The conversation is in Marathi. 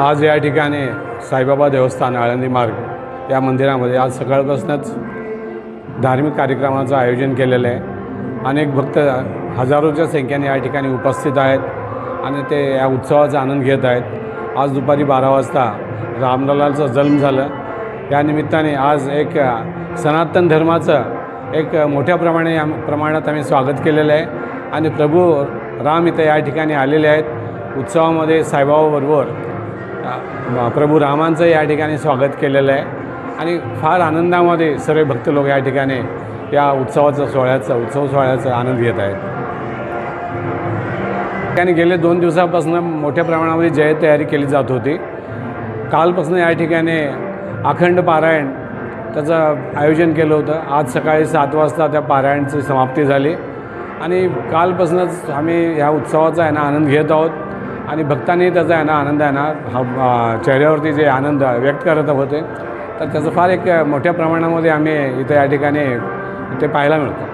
आज या ठिकाणी साईबाबा देवस्थान आळंदी मार्ग या मंदिरामध्ये आज सकाळपासूनच धार्मिक कार्यक्रमाचं आयोजन केलेलं आहे. अनेक भक्त हजारोच्या संख्येने या ठिकाणी उपस्थित आहेत आणि ते या उत्सवाचा आनंद घेत आहेत. आज दुपारी बारा वाजता रामलालाचा जन्म झालं. या निमित्ताने आज एक सनातन धर्माचं एक मोठ्या प्रमाणे आम प्रमाणात आम्ही स्वागत केलेलं आहे आणि प्रभू राम इथं या ठिकाणी आलेले आहेत. उत्सवामध्ये साईबाबाबरोबर प्रभू रामांचं या ठिकाणी स्वागत केलेलं आहे. आणि फार आनंदामध्ये सर्व भक्त लोक या ठिकाणी या उत्सवाचा सोहळ्याचा उत्सव सोहळ्याचा आनंद घेत आहेत. ठिकाणी गेले दोन दिवसापासून मोठ्या प्रमाणामध्ये जय तयारी केली जात होती. कालपासून या ठिकाणी अखंड पारायण त्याचं आयोजन केलं होतं. आज सकाळी सात वाजता त्या पारायणची समाप्ती झाली. आणि कालपासूनच आम्ही ह्या उत्सवाचा आहे ना आनंद घेत आहोत. आणि भक्तांनी त्याचा आहे ना आनंद आहे ना हा चेहऱ्यावरती जे आनंद व्यक्त करत होते तर त्याचं फार एक मोठ्या प्रमाणामध्ये आम्ही इथं या ठिकाणी ते पाहायला मिळतं.